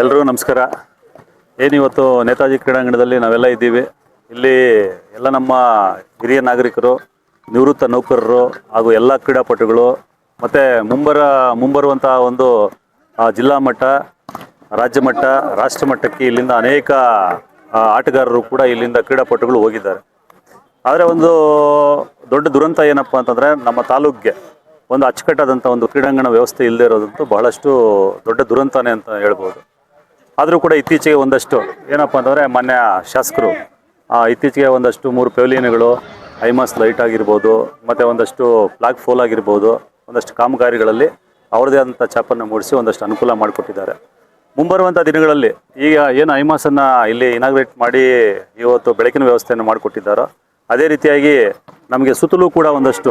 ಎಲ್ರಿಗೂ ನಮಸ್ಕಾರ. ಏನಿವತ್ತು ನೇತಾಜಿ ಕ್ರೀಡಾಂಗಣದಲ್ಲಿ ನಾವೆಲ್ಲ ಇದ್ದೀವಿ. ಇಲ್ಲಿ ಎಲ್ಲ ನಮ್ಮ ಹಿರಿಯ ನಾಗರಿಕರು, ನಿವೃತ್ತ ನೌಕರರು ಹಾಗೂ ಎಲ್ಲ ಕ್ರೀಡಾಪಟುಗಳು ಮತ್ತು ಮುಂಬರ ಮುಂಬರುವಂಥ ಒಂದು ಜಿಲ್ಲಾ ಮಟ್ಟ, ರಾಜ್ಯ ಮಟ್ಟ, ರಾಷ್ಟ್ರ ಮಟ್ಟಕ್ಕೆ ಇಲ್ಲಿಂದ ಅನೇಕ ಆಟಗಾರರು ಕೂಡ ಇಲ್ಲಿಂದ ಕ್ರೀಡಾಪಟುಗಳು ಹೋಗಿದ್ದಾರೆ. ಆದರೆ ಒಂದು ದೊಡ್ಡ ದುರಂತ ಏನಪ್ಪ ಅಂತಂದರೆ ನಮ್ಮ ತಾಲೂಕಿಗೆ. ಒಂದು ಅಚ್ಚುಕಟ್ಟಾದಂಥ ಒಂದು ಕ್ರೀಡಾಂಗಣ ವ್ಯವಸ್ಥೆ ಇಲ್ಲದೆ ಇರೋದಂತೂ ಬಹಳಷ್ಟು ದೊಡ್ಡ ದುರಂತನೇ ಅಂತ ಹೇಳ್ಬೋದು. ಆದರೂ ಕೂಡ ಇತ್ತೀಚೆಗೆ ಒಂದಷ್ಟು ಏನಪ್ಪ ಅಂತಂದರೆ ಮಾನ್ಯ ಶಾಸಕರು ಇತ್ತೀಚೆಗೆ ಒಂದಷ್ಟು ಮೂರು ಪೆವಿಲಿಯನ್ಗಳು, ಐಮಾಸ್ ಲೈಟ್ ಆಗಿರ್ಬೋದು, ಮತ್ತು ಒಂದಷ್ಟು ಫ್ಲಾಗ್ ಫೋಲ್ ಆಗಿರ್ಬೋದು, ಒಂದಷ್ಟು ಕಾಮಗಾರಿಗಳಲ್ಲಿ ಅವ್ರದೇ ಆದಂಥ ಚಾಪನ್ನು ಮೂಡಿಸಿ ಒಂದಷ್ಟು ಅನುಕೂಲ ಮಾಡಿಕೊಟ್ಟಿದ್ದಾರೆ. ಮುಂಬರುವಂಥ ದಿನಗಳಲ್ಲಿ ಈಗ ಏನು ಐಮಾಸನ್ನು ಇಲ್ಲಿ ಇನಾಗ್ರೇಟ್ ಮಾಡಿ ಇವತ್ತು ಬೆಳಕಿನ ವ್ಯವಸ್ಥೆಯನ್ನು ಮಾಡಿಕೊಟ್ಟಿದ್ದಾರೋ ಅದೇ ರೀತಿಯಾಗಿ ನಮಗೆ ಸುತ್ತಲೂ ಕೂಡ ಒಂದಷ್ಟು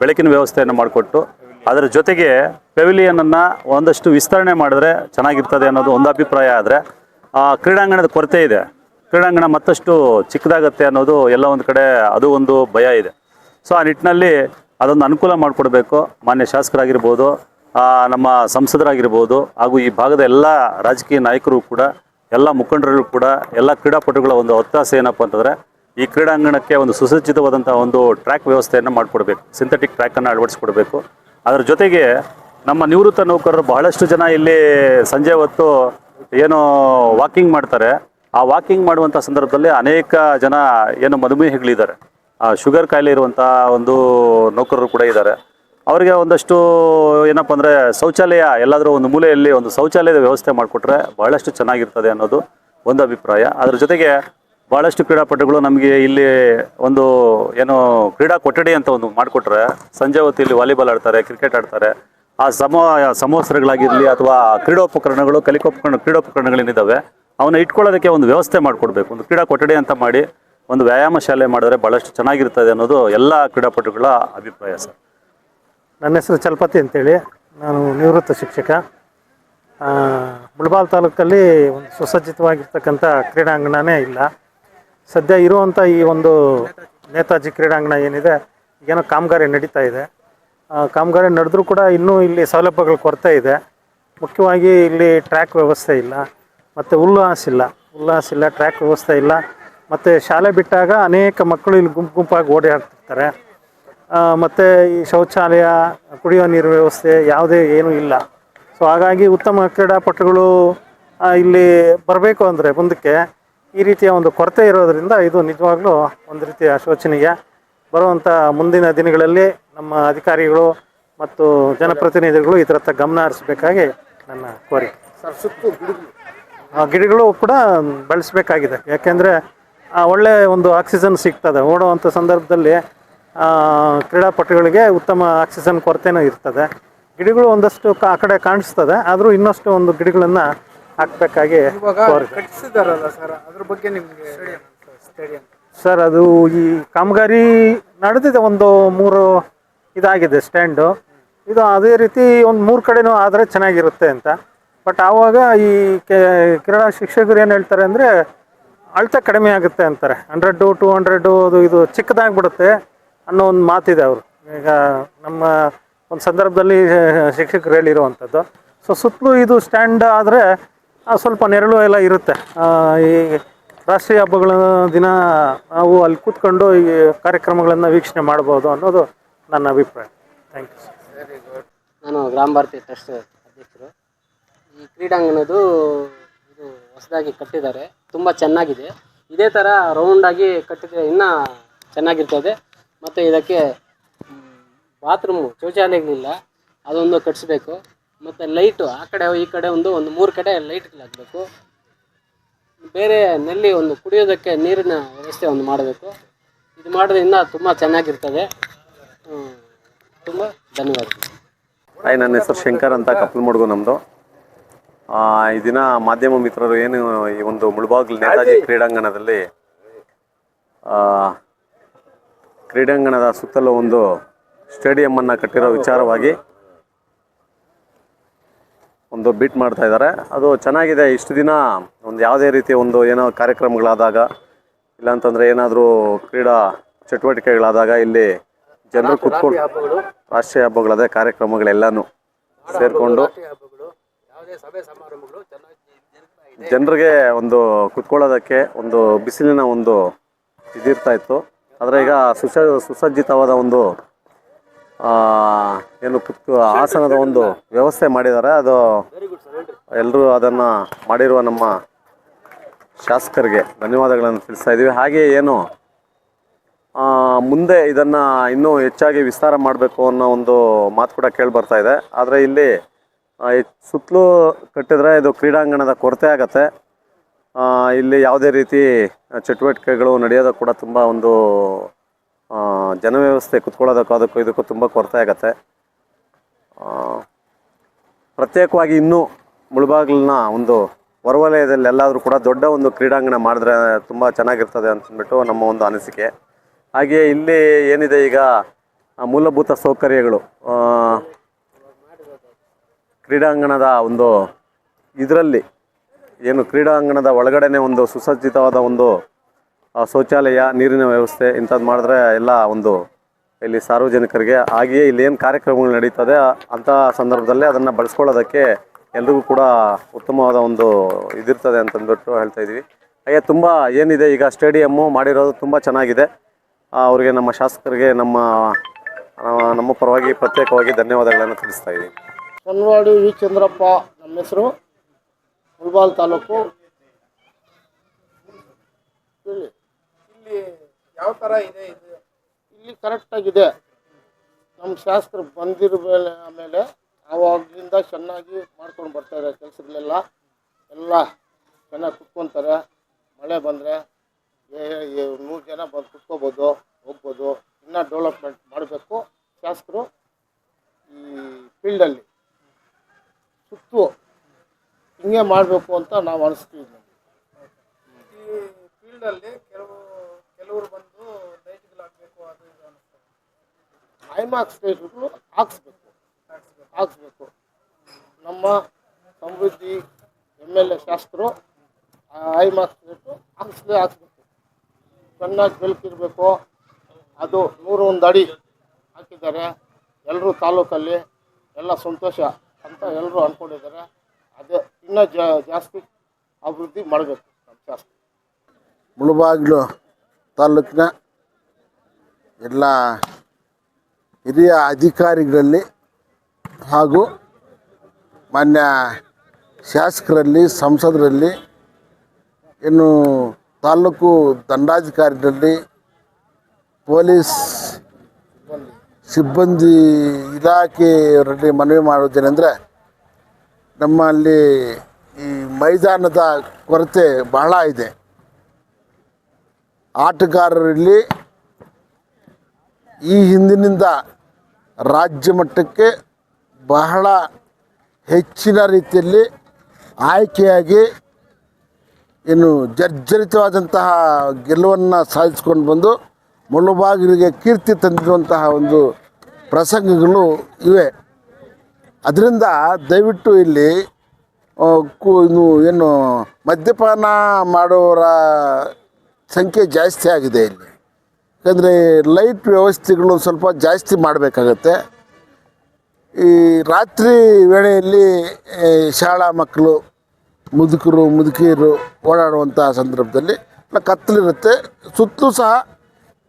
ಬೆಳಕಿನ ವ್ಯವಸ್ಥೆಯನ್ನು ಮಾಡಿಕೊಟ್ಟು, ಅದರ ಜೊತೆಗೆ ಪೆವಿಲಿಯನನ್ನು ಒಂದಷ್ಟು ವಿಸ್ತರಣೆ ಮಾಡಿದ್ರೆ ಚೆನ್ನಾಗಿರ್ತದೆ ಅನ್ನೋದು ಒಂದು ಅಭಿಪ್ರಾಯ ಆದರೆ ಕ್ರೀಡಾಂಗಣದ ಕೊರತೆ ಇದೆ. ಕ್ರೀಡಾಂಗಣ ಮತ್ತಷ್ಟು ಚಿಕ್ಕದಾಗತ್ತೆ ಅನ್ನೋದು ಎಲ್ಲ ಒಂದು ಕಡೆ ಅದು ಒಂದು ಭಯ ಇದೆ. ಸೊ ಆ ನಿಟ್ಟಿನಲ್ಲಿ ಅದೊಂದು ಅನುಕೂಲ ಮಾಡಿಕೊಡ್ಬೇಕು. ಮಾನ್ಯ ಶಾಸಕರಾಗಿರ್ಬೋದು ನಮ್ಮ ಸಂಸದರಾಗಿರ್ಬೋದು, ಹಾಗೂ ಈ ಭಾಗದ ಎಲ್ಲ ರಾಜಕೀಯ ನಾಯಕರು ಕೂಡ, ಎಲ್ಲ ಮುಖಂಡರು ಕೂಡ, ಎಲ್ಲ ಕ್ರೀಡಾಪಟುಗಳ ಒಂದು ಒತ್ತಾಸೆ ಏನಪ್ಪ ಅಂತಂದರೆ ಈ ಕ್ರೀಡಾಂಗಣಕ್ಕೆ ಒಂದು ಸುಸಜ್ಜಿತವಾದಂಥ ಒಂದು ಟ್ರ್ಯಾಕ್ ವ್ಯವಸ್ಥೆಯನ್ನು ಮಾಡಿಕೊಡ್ಬೇಕು. ಸಿಂಥೆಟಿಕ್ ಟ್ರ್ಯಾಕನ್ನು ಅಳವಡಿಸ್ಕೊಡ್ಬೇಕು. ಅದರ ಜೊತೆಗೆ ನಮ್ಮ ನಿವೃತ್ತ ನೌಕರರು ಬಹಳಷ್ಟು ಜನ ಇಲ್ಲಿ ಸಂಜೆ ಹೊತ್ತು ಏನು ವಾಕಿಂಗ್ ಮಾಡ್ತಾರೆ. ಆ ವಾಕಿಂಗ್ ಮಾಡುವಂಥ ಸಂದರ್ಭದಲ್ಲಿ ಅನೇಕ ಜನ ಏನು ಮಧುಮೇಹಿಗಳಿದ್ದಾರೆ. ಆ ಶುಗರ್ ಕಾಯಿಲೆ ಇರುವಂಥ ಒಂದು ನೌಕರರು ಕೂಡ ಇದ್ದಾರೆ. ಅವರಿಗೆ ಒಂದಷ್ಟು ಏನಪ್ಪ ಅಂದರೆ ಶೌಚಾಲಯ, ಎಲ್ಲಾದರೂ ಒಂದು ಮೂಲೆಯಲ್ಲಿ ಒಂದು ಶೌಚಾಲಯದ ವ್ಯವಸ್ಥೆ ಮಾಡಿಕೊಟ್ರೆ ಬಹಳಷ್ಟು ಚೆನ್ನಾಗಿರ್ತದೆ ಅನ್ನೋದು ಒಂದು ಅಭಿಪ್ರಾಯ. ಅದರ ಜೊತೆಗೆ ಭಾಳಷ್ಟು ಕ್ರೀಡಾಪಟುಗಳು ನಮಗೆ ಇಲ್ಲಿ ಒಂದು ಏನು ಕ್ರೀಡಾ ಕೊಠಡಿ ಅಂತ ಒಂದು ಮಾಡಿಕೊಟ್ರೆ, ಸಂಜೆ ಹೊತ್ತು ಇಲ್ಲಿ ವಾಲಿಬಾಲ್ ಆಡ್ತಾರೆ, ಕ್ರಿಕೆಟ್ ಆಡ್ತಾರೆ, ಆ ಸಮ, ಸಮವಸ್ತ್ರಗಳಾಗಿರಲಿ ಅಥವಾ ಕ್ರೀಡೋಪಕರಣಗಳು, ಕಲಿಕೋಪಕರಣ ಕ್ರೀಡೋಪಕರಣಗಳೇನಿದ್ದಾವೆ ಅವನ್ನ ಇಟ್ಕೊಳ್ಳೋದಕ್ಕೆ ಒಂದು ವ್ಯವಸ್ಥೆ ಮಾಡಿಕೊಡ್ಬೇಕು. ಒಂದು ಕ್ರೀಡಾ ಕೊಠಡಿ ಅಂತ ಮಾಡಿ ಒಂದು ವ್ಯಾಯಾಮ ಶಾಲೆ ಮಾಡಿದ್ರೆ ಭಾಳಷ್ಟು ಚೆನ್ನಾಗಿರ್ತದೆ ಅನ್ನೋದು ಎಲ್ಲ ಕ್ರೀಡಾಪಟುಗಳ ಅಭಿಪ್ರಾಯ ಸರ್. ನನ್ನ ಹೆಸರು ಚಲಪತಿ ಅಂತೇಳಿ. ನಾನು ನಿವೃತ್ತ ಶಿಕ್ಷಕ. ಮುಳಬಾಲ್ ತಾಲೂಕಲ್ಲಿ ಒಂದು ಸುಸಜ್ಜಿತವಾಗಿರ್ತಕ್ಕಂಥ ಕ್ರೀಡಾಂಗಣನೇ ಇಲ್ಲ. ಸದ್ಯ ಇರುವಂಥ ಈ ಒಂದು ನೇತಾಜಿ ಕ್ರೀಡಾಂಗಣ ಏನಿದೆ ಏನೋ ಕಾಮಗಾರಿ ನಡೀತಾ ಇದೆ. ಕಾಮಗಾರಿ ನಡೆದ್ರೂ ಕೂಡ ಇನ್ನೂ ಇಲ್ಲಿ ಸೌಲಭ್ಯಗಳ ಕೊರತೆ ಇದೆ. ಮುಖ್ಯವಾಗಿ ಇಲ್ಲಿ ಟ್ರ್ಯಾಕ್ ವ್ಯವಸ್ಥೆ ಇಲ್ಲ, ಮತ್ತು ಉಲ್ಲಾಸ್ ಇಲ್ಲ ಉಲ್ಲಾಸ್ ಇಲ್ಲ, ಟ್ರ್ಯಾಕ್ ವ್ಯವಸ್ಥೆ ಇಲ್ಲ, ಮತ್ತು ಶಾಲೆ ಬಿಟ್ಟಾಗ ಅನೇಕ ಮಕ್ಕಳು ಇಲ್ಲಿ ಗುಂಪು ಗುಂಪಾಗಿ ಓಡಾಡ್ತಿರ್ತಾರೆ ಮತ್ತು ಈ ಶೌಚಾಲಯ ಕುಡಿಯುವ ನೀರು ವ್ಯವಸ್ಥೆ ಯಾವುದೇ ಏನೂ ಇಲ್ಲ. ಸೊ ಹಾಗಾಗಿ ಉತ್ತಮ ಕ್ರೀಡಾಪಟುಗಳು ಇಲ್ಲಿ ಬರಬೇಕು ಅಂದರೆ ಮುಂದಕ್ಕೆ ಈ ರೀತಿಯ ಒಂದು ಕೊರತೆ ಇರೋದರಿಂದ ಇದು ನಿಜವಾಗ್ಲೂ ಒಂದು ರೀತಿಯ ಶೋಚನೀಯ. ಬರುವಂಥ ಮುಂದಿನ ದಿನಗಳಲ್ಲಿ ನಮ್ಮ ಅಧಿಕಾರಿಗಳು ಮತ್ತು ಜನಪ್ರತಿನಿಧಿಗಳು ಇದರತ್ತ ಗಮನ ಹರಿಸಬೇಕಾಗಿ ನನ್ನ ಕೋರಿಕೆ. ಗಿಡಗಳು. ಕೂಡ ಬೆಳೆಸಬೇಕಾಗಿದೆ. ಯಾಕೆಂದರೆ ಒಳ್ಳೆ ಒಂದು ಆಕ್ಸಿಜನ್ ಸಿಗ್ತದೆ. ಓಡುವಂಥ ಸಂದರ್ಭದಲ್ಲಿ ಕ್ರೀಡಾಪಟುಗಳಿಗೆ ಉತ್ತಮ ಆಕ್ಸಿಜನ್ ಕೊರತೆನೂ ಇರ್ತದೆ. ಗಿಡಗಳು ಒಂದಷ್ಟು ಕ- ಆ ಕಡೆ ಕಾಣಿಸ್ತದೆ. ಆದರೂ ಇನ್ನಷ್ಟು ಒಂದು ಗಿಡಗಳನ್ನು ಹಾಕಬೇಕಾಗಿ ಕಟ್ಟಿಸಿದಾರಲ್ಲ ಸರ್ ಅದ್ರ ಬಗ್ಗೆ ನಿಮ್ಗೆ ಸ್ಟೇಡಿಯಂ ಸರ್ ಅದು ಈ ಕಾಮಗಾರಿ ನಡೆದಿದೆ ಒಂದು ಮೂರು ಇದಾಗಿದೆ ಸ್ಟ್ಯಾಂಡು ಇದು ಅದೇ ರೀತಿ ಒಂದು ಮೂರು ಕಡೆನೂ ಆದರೆ ಚೆನ್ನಾಗಿರುತ್ತೆ ಅಂತ. ಬಟ್ ಆವಾಗ ಈ ಕ್ರೀಡಾ ಶಿಕ್ಷಕರು ಏನು ಹೇಳ್ತಾರೆ ಅಂದರೆ ಅಳತೆ ಕಡಿಮೆ ಆಗುತ್ತೆ ಅಂತಾರೆ. ಹಂಡ್ರೆಡ್ಡು ಟೂ ಹಂಡ್ರೆಡ್ಡು ಅದು ಇದು ಚಿಕ್ಕದಾಗ್ಬಿಡುತ್ತೆ ಅನ್ನೋ ಒಂದು ಮಾತಿದೆ ಅವರು. ಈಗ ನಮ್ಮ ಒಂದು ಸಂದರ್ಭದಲ್ಲಿ ಶಿಕ್ಷಕರು ಹೇಳಿರುವಂಥದ್ದು ಸೊ ಸುತ್ತಲೂ ಇದು ಸ್ಟ್ಯಾಂಡ್ ಆದರೆ ಸ್ವಲ್ಪ ನೆರಳು ಎಲ್ಲ ಇರುತ್ತೆ. ಈ ರಾಷ್ಟ್ರೀಯ ಹಬ್ಬಗಳ ದಿನ ನಾವು ಅಲ್ಲಿ ಕೂತ್ಕೊಂಡು ಈ ಕಾರ್ಯಕ್ರಮಗಳನ್ನು ವೀಕ್ಷಣೆ ಮಾಡ್ಬೋದು ಅನ್ನೋದು ನನ್ನ ಅಭಿಪ್ರಾಯ. ಥ್ಯಾಂಕ್ ಯು ವೆರಿ ಗುಡ್ ನಾನು ಗ್ರಾಮ ಭಾರತಿ ಟ್ರಸ್ಟ್ ಅಧ್ಯಕ್ಷರು. ಈ ಕ್ರೀಡಾಂಗಣದು ಇದು ಹೊಸದಾಗಿ ಕಟ್ಟಿದ್ದಾರೆ. ತುಂಬ ಚೆನ್ನಾಗಿದೆ. ಇದೇ ಥರ ರೌಂಡಾಗಿ ಕಟ್ಟಿದ್ರೆ ಇನ್ನೂ ಚೆನ್ನಾಗಿರ್ತದೆ. ಮತ್ತು ಇದಕ್ಕೆ ಬಾತ್ರೂಮು ಶೌಚಾಲಯಗಳಿಲ್ಲ. ಅದೊಂದು ಕಟ್ಟಿಸ್ಬೇಕು ಮತ್ತು ಲೈಟು ಆ ಕಡೆ ಈ ಕಡೆ ಒಂದು ಒಂದು ಮೂರು ಕಡೆ ಲೈಟ್ಗಳು ಹಾಕಬೇಕು. ಬೇರೆ ನಲ್ಲಿ ಒಂದು ಕುಡಿಯೋದಕ್ಕೆ ನೀರಿನ ವ್ಯವಸ್ಥೆ ಒಂದು ಮಾಡಬೇಕು. ಇದು ಮಾಡೋದ್ರಿಂದ ತುಂಬ ಚೆನ್ನಾಗಿರ್ತದೆ. ತುಂಬ ಧನ್ಯವಾದ ಹಾಯ್ ನನ್ನ ಹೆಸರು ಶಂಕರ್ ಅಂತ ಕಪ್ಪಲ್ಮಡ್ಗು ನಮ್ಮದು ಈ ದಿನ ಮಾಧ್ಯಮ ಮಿತ್ರರು ಏನು ಈ ಒಂದು ಮುಳಬಾಗಿಲು ನೇತಾಜಿ ಕ್ರೀಡಾಂಗಣದಲ್ಲಿ ಆ, ಕ್ರೀಡಾಂಗಣದ ಸುತ್ತಲೂ ಒಂದು ಸ್ಟೇಡಿಯಮ್ಮನ್ನು ಕಟ್ಟಿರೋ ವಿಚಾರವಾಗಿ ಒಂದು ಬೀಟ್ ಮಾಡ್ತಾ ಇದ್ದಾರೆ. ಅದು ಚೆನ್ನಾಗಿದೆ. ಇಷ್ಟು ದಿನ ಒಂದು ಯಾವುದೇ ರೀತಿ ಒಂದು ಏನೋ ಕಾರ್ಯಕ್ರಮಗಳಾದಾಗ ಇಲ್ಲಾಂತಂದರೆ ಏನಾದರೂ ಕ್ರೀಡಾ ಚಟುವಟಿಕೆಗಳಾದಾಗ ಇಲ್ಲಿ ಜನರು ಕುತ್ಕೊಂಡು ರಾಷ್ಟ್ರೀಯ ಹಬ್ಬಗಳದೇ ಕಾರ್ಯಕ್ರಮಗಳೆಲ್ಲನೂ ಸೇರಿಕೊಂಡು ಜನರಿಗೆ ಒಂದು ಕುತ್ಕೊಳ್ಳೋದಕ್ಕೆ ಒಂದು ಬಿಸಿಲಿನ ಒಂದು ಇದಿರ್ತಾ ಇತ್ತು. ಆದರೆ ಈಗ ಸುಸ ಸುಸಜ್ಜಿತವಾದ ಒಂದು ಏನು ಕುತ್ ಆಸನದ ಒಂದು ವ್ಯವಸ್ಥೆ ಮಾಡಿದ್ದಾರೆ. ಅದು ಎಲ್ಲರೂ ಅದನ್ನು ಮಾಡಿರುವ ನಮ್ಮ ಶಾಸಕರಿಗೆ ಧನ್ಯವಾದಗಳನ್ನು ತಿಳಿಸ್ತಾ ಇದ್ದೀವಿ. ಹಾಗೆ ಏನು ಮುಂದೆ ಇದನ್ನು ಇನ್ನೂ ಹೆಚ್ಚಾಗಿ ವಿಸ್ತಾರ ಮಾಡಬೇಕು ಅನ್ನೋ ಒಂದು ಮಾತು ಕೂಡ ಕೇಳಿ ಬರ್ತಾ ಇದೆ. ಆದರೆ ಇಲ್ಲಿ ಸುತ್ತಲೂ ಕಟ್ಟಿದ್ರೆ ಇದು ಕ್ರೀಡಾಂಗಣದ ಕೊರತೆ ಆಗತ್ತೆ. ಇಲ್ಲಿ ಯಾವುದೇ ರೀತಿ ಚಟುವಟಿಕೆಗಳು ನಡೆಯೋದು ಕೂಡ ತುಂಬ ಒಂದು ಆ, ಜನವ್ಯವಸ್ಥೆ ಕುತ್ಕೊಳ್ಳೋದಕ್ಕೂ ಅದಕ್ಕೂ ಇದಕ್ಕೂ ತುಂಬ ಕೊರತೆ ಆಗತ್ತೆ. ಪ್ರತ್ಯೇಕವಾಗಿ ಇನ್ನೂ ಮುಳುಬಾಗಿಲಿನ ಒಂದು ಹೊರವಲಯದಲ್ಲಿ ಎಲ್ಲಾದರೂ ಕೂಡ ದೊಡ್ಡ ಒಂದು ಕ್ರೀಡಾಂಗಣ ಮಾಡಿದ್ರೆ ತುಂಬ ಚೆನ್ನಾಗಿರ್ತದೆ ಅಂತಂದ್ಬಿಟ್ಟು ನಮ್ಮ ಒಂದು ಅನಿಸಿಕೆ. ಹಾಗೆಯೇ ಇಲ್ಲಿ ಏನಿದೆ ಈಗ ಮೂಲಭೂತ ಸೌಕರ್ಯಗಳು ಕ್ರೀಡಾಂಗಣದ ಒಂದು ಇದರಲ್ಲಿ ಏನು ಕ್ರೀಡಾಂಗಣದ ಒಳಗಡೆನೆ ಒಂದು ಸುಸಜ್ಜಿತವಾದ ಒಂದು ಶೌಚಾಲಯ, ನೀರಿನ ವ್ಯವಸ್ಥೆ ಇಂಥದ್ದು ಮಾಡಿದ್ರೆ ಎಲ್ಲ ಒಂದು ಇಲ್ಲಿ ಸಾರ್ವಜನಿಕರಿಗೆ ಹಾಗೆಯೇ ಇಲ್ಲಿ ಏನು ಕಾರ್ಯಕ್ರಮಗಳು ನಡೀತದೆ ಅಂತ ಸಂದರ್ಭದಲ್ಲೇ ಅದನ್ನು ಬಳಸ್ಕೊಳ್ಳೋದಕ್ಕೆ ಎಲ್ರಿಗೂ ಕೂಡ ಉತ್ತಮವಾದ ಒಂದು ಇದಿರ್ತದೆ ಅಂತಂದ್ಬಿಟ್ಟು ಹೇಳ್ತಾ ಇದ್ದೀವಿ ಹಾಗೆ ತುಂಬ ಏನಿದೆ ಈಗ ಸ್ಟೇಡಿಯಮ್ಮು ಮಾಡಿರೋದು ತುಂಬ ಚೆನ್ನಾಗಿದೆ. ಅವರಿಗೆ ನಮ್ಮ ಶಾಸಕರಿಗೆ ನಮ್ಮ ನಮ್ಮ ಪರವಾಗಿ ಪ್ರತ್ಯೇಕವಾಗಿ ಧನ್ಯವಾದಗಳನ್ನು ತಿಳಿಸ್ತಾ ಇದ್ದೀವಿ ವಿ ಚಂದ್ರಪ್ಪ ನಮ್ಮ ಹೆಸರು ಮುಳ್ಬಾಲ್ ತಾಲೂಕು ಹೇಳಿ ಇಲ್ಲಿ ಯಾವ ತರ ಇದೆ ಇದು? ಇಲ್ಲಿ ಕರೆಕ್ಟಾಗಿದೆ ನಮ್ಮ ಶಾಸ್ತ್ರ ಬಂದಿರ ಮೇಲೆ, ಆಮೇಲೆ ಆವಾಗಿಂದ ಚೆನ್ನಾಗಿ ಮಾಡ್ಕೊಂಡು ಬರ್ತಾರೆ ಕೆಲಸಗಳೆಲ್ಲ. ಎಲ್ಲ ಚೆನ್ನಾಗಿ ಕುತ್ಕೊತಾರೆ. ಮಳೆ ಬಂದರೆ ನೂರು ಜನ ಬಂದು ಕುತ್ಕೋಬೋದು, ಹೋಗ್ಬೋದು. ಇನ್ನೂ ಡೆವಲಪ್ಮೆಂಟ್ ಮಾಡಬೇಕು. ಶಾಸಕರು ಈ ಫೀಲ್ಡಲ್ಲಿ ಸುತ್ತು ಹಿಂಗೆ ಮಾಡಬೇಕು ಅಂತ ನಾವು ಅನಿಸ್ತೀವಿ ಈ ಫೀಲ್ಡ್ ಅಲ್ಲಿ ಕೆಲವು ಕೆಲವರು ಬಂದು ಲೈಟ್ಗಳು ಹಾಕ್ಬೇಕು ಅದು ಇದು ಅನಿಸ್ತಾರೆ ಹಾಕಿಸ್ಬೇಕು. ಹಾಕ್ಸ್ಬೇಕು. ನಮ್ಮ ಸಮೃದ್ಧಿ ಎಂ ಎಲ್ ಎ ಶಾಸಕರು ಐ ಸ್ಟೇಟು ಹಾಕ್ಸ್ಲೇ ಹಾಕ್ಸ್ಬೇಕು. ಚೆನ್ನಾಗಿ ಬೆಳಕಿರಬೇಕು. ಅದು ನೂರು ಒಂದು ಅಡಿ ಹಾಕಿದ್ದಾರೆ. ಎಲ್ಲರೂ ತಾಲೂಕಲ್ಲಿ ಎಲ್ಲ ಸಂತೋಷ ಅಂತ ಎಲ್ಲರೂ ಅಂದ್ಕೊಂಡಿದ್ದಾರೆ ಅದೇ ಇನ್ನೂ ಜಾಸ್ತಿ ಅಭಿವೃದ್ಧಿ ಮಾಡಬೇಕು ನಮ್ಮ ಶಾಸ್ತ್ರ. ಮುಳುಬಾಗಿಲು ತಾಲೂಕಿನ ಎಲ್ಲ ಹಿರಿಯ ಅಧಿಕಾರಿಗಳಲ್ಲಿ ಹಾಗೂ ಮಾನ್ಯ ಶಾಸಕರಲ್ಲಿ, ಸಂಸದರಲ್ಲಿ, ಇನ್ನು ತಾಲೂಕು ದಂಡಾಧಿಕಾರಿಗಳಲ್ಲಿ, ಪೊಲೀಸ್ ಸಿಬ್ಬಂದಿ ಇಲಾಖೆಯವರಲ್ಲಿ ಮನವಿ ಮಾಡುವುದೇನೆಂದರೆ, ನಮ್ಮಲ್ಲಿ ಈ ಮೈದಾನದ ಕೊರತೆ ಬಹಳ ಇದೆ. ಆಟಗಾರರಲ್ಲಿ ಈ ಹಿಂದಿನಿಂದ ರಾಜ್ಯ ಮಟ್ಟಕ್ಕೆ ಬಹಳ ಹೆಚ್ಚಿನ ರೀತಿಯಲ್ಲಿ ಆಯ್ಕೆಯಾಗಿ ಇನ್ನು ಜರ್ಜರಿತವಾದಂತಹ ಗೆಲುವನ್ನು ಸಾಧಿಸ್ಕೊಂಡು ಬಂದು ಮುಳುಬಾಗಿಲಿಗೆ ಕೀರ್ತಿ ತಂದಿರುವಂತಹ ಒಂದು ಪ್ರಸಂಗಗಳು ಇವೆ. ಅದರಿಂದ ದಯವಿಟ್ಟು ಇಲ್ಲಿ ಇನ್ನು ಏನು ಮದ್ಯಪಾನ ಮಾಡೋರ ಸಂಖ್ಯೆ ಜಾಸ್ತಿ ಆಗಿದೆ ಇಲ್ಲಿ. ಯಾಕಂದರೆ ಲೈಟ್ ವ್ಯವಸ್ಥೆಗಳು ಸ್ವಲ್ಪ ಜಾಸ್ತಿ ಮಾಡಬೇಕಾಗತ್ತೆ. ಈ ರಾತ್ರಿ ವೇಳೆಯಲ್ಲಿ ಶಾಲಾ ಮಕ್ಕಳು, ಮುದುಕರು, ಮುದುಕಿಯರು ಓಡಾಡುವಂಥ ಸಂದರ್ಭದಲ್ಲಿ ಕತ್ತಲಿರುತ್ತೆ. ಸುತ್ತಲೂ ಸಹ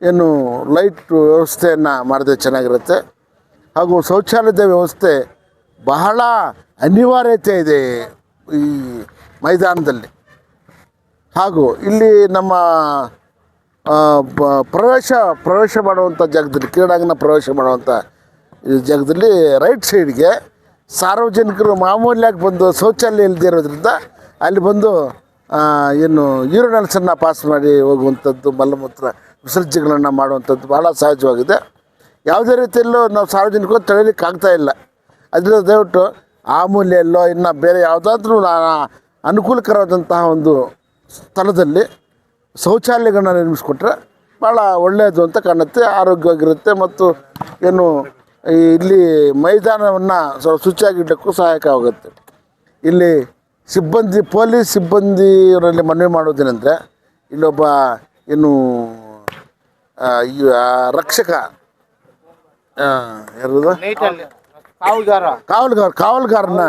ಏನು ಲೈಟ್ ವ್ಯವಸ್ಥೆಯನ್ನು ಮಾಡಿದ್ರೆ ಚೆನ್ನಾಗಿರುತ್ತೆ. ಹಾಗೂ ಶೌಚಾಲಯದ ವ್ಯವಸ್ಥೆ ಬಹಳ ಅನಿವಾರ್ಯತೆ ಇದೆ ಈ ಮೈದಾನದಲ್ಲಿ. ಹಾಗೂ ಇಲ್ಲಿ ನಮ್ಮ ಪ್ರವೇಶ ಪ್ರವೇಶ ಮಾಡುವಂಥ ಜಾಗದಲ್ಲಿ, ಕ್ರೀಡಾಂಗಣ ಪ್ರವೇಶ ಮಾಡುವಂಥ ಈ ಜಾಗದಲ್ಲಿ ರೈಟ್ ಸೈಡ್ಗೆ ಸಾರ್ವಜನಿಕರು ಮಾಮೂಲಿಯಾಗಿ ಬಂದು ಶೌಚಾಲಯ ಇಲ್ಲದೆ ಇರೋದ್ರಿಂದ ಅಲ್ಲಿ ಬಂದು ಏನು ಯೂರಿನಲ್ಸನ್ನು ಪಾಸ್ ಮಾಡಿ ಹೋಗುವಂಥದ್ದು, ಮಲಮೂತ್ರ ವಿಸರ್ಜನೆಗಳನ್ನು ಮಾಡುವಂಥದ್ದು ಭಾಳ ಸಹಜವಾಗಿದೆ. ಯಾವುದೇ ರೀತಿಯಲ್ಲೂ ನಾವು ಸಾರ್ವಜನಿಕರು ತಡೆಯಲಿಕ್ಕೆ ಆಗ್ತಾ ಇಲ್ಲ. ಅದರಿಂದ ದಯವಿಟ್ಟು ಆ ಮೂಲೆಯಲ್ಲೋ ಇನ್ನು ಬೇರೆ ಯಾವುದಾದ್ರೂ ಅನುಕೂಲಕರವಾದಂತಹ ಒಂದು ಸ್ಥಳದಲ್ಲಿ ಶೌಚಾಲಯಗಳನ್ನ ನಿರ್ಮಿಸ್ಕೊಟ್ರೆ ಭಾಳ ಒಳ್ಳೆಯದು ಅಂತ ಕಾಣುತ್ತೆ ಆರೋಗ್ಯವಾಗಿರುತ್ತೆ ಮತ್ತು ಏನು ಇಲ್ಲಿ ಮೈದಾನವನ್ನು ಸ್ವಲ್ಪ ಸಹಾಯಕ ಸಹಾಯಕವಾಗುತ್ತೆ ಇಲ್ಲಿ ಸಿಬ್ಬಂದಿ ಪೊಲೀಸ್ ಸಿಬ್ಬಂದಿಯವರಲ್ಲಿ ಮನವಿ ಮಾಡೋದೇನೆಂದರೆ ಇಲ್ಲೊಬ್ಬ ಏನು ರಕ್ಷಕ ಯಾರದು? ಕಾವಲುಗಾರ. ಕಾವಲುಗಾರನ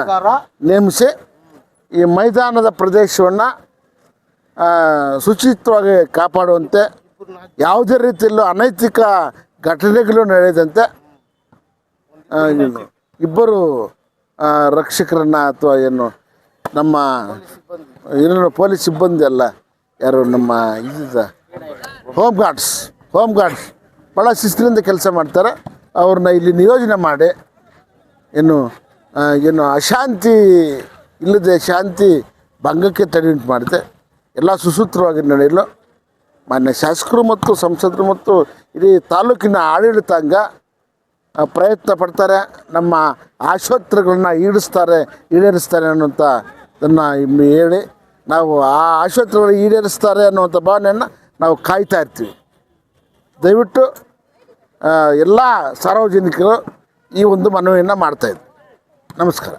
ನೇಮಿಸಿ ಈ ಮೈದಾನದ ಪ್ರದೇಶವನ್ನು ಶುಚಿತ್ವವಾಗಿ ಕಾಪಾಡುವಂತೆ ಯಾವುದೇ ರೀತಿಯಲ್ಲೂ ಅನೈತಿಕ ಘಟನೆಗಳು ನಡೆಯದಂತೆ ಇಬ್ಬರು ರಕ್ಷಕರನ್ನ ಅಥವಾ ಏನು ನಮ್ಮ ಏನೇನು ಪೊಲೀಸ್ ಸಿಬ್ಬಂದಿ ಅಲ್ಲ, ಯಾರು ನಮ್ಮ ಇದ ಹೋಮ್ ಗಾರ್ಡ್ಸ್ ಹೋಮ್ ಗಾರ್ಡ್ಸ್ ಭಾಳ ಶಿಸ್ತಿನಿಂದ ಕೆಲಸ ಮಾಡ್ತಾರೆ. ಅವ್ರನ್ನ ಇಲ್ಲಿ ನಿಯೋಜನೆ ಮಾಡಿ ಏನು ಏನು ಅಶಾಂತಿ ಇಲ್ಲದೆ ಶಾಂತಿ ಭಂಗಕ್ಕೆ ತಡೆ ಉಂಟು ಮಾಡುತ್ತೆ ಎಲ್ಲ ಸುಸೂತ್ರವಾಗಿ ನಡೆಯಲು ಮಾನ್ಯ ಶಾಸಕರು ಮತ್ತು ಸಂಸದರು ಮತ್ತು ಇಡೀ ತಾಲೂಕಿನ ಆಡಳಿತಾಂಗ ಪ್ರಯತ್ನ ಪಡ್ತಾರೆ. ನಮ್ಮ ಆಶೋತ್ತರಗಳನ್ನ ಈಡಿಸ್ತಾರೆ ಈಡೇರಿಸ್ತಾರೆ ಅನ್ನುವಂಥ ಅದನ್ನು ಹೇಳಿ, ನಾವು ಆ ಆಶೋತ್ತರಗಳು ಈಡೇರಿಸ್ತಾರೆ ಅನ್ನುವಂಥ ಭಾವನೆಯನ್ನು ನಾವು ಕಾಯ್ತಾ ಇರ್ತೀವಿ. ದಯವಿಟ್ಟು ಎಲ್ಲ ಸಾರ್ವಜನಿಕರು ಈ ಒಂದು ಮನವಿಯನ್ನು ಮಾಡ್ತಾಯಿದ್ವಿ ನಮಸ್ಕಾರ.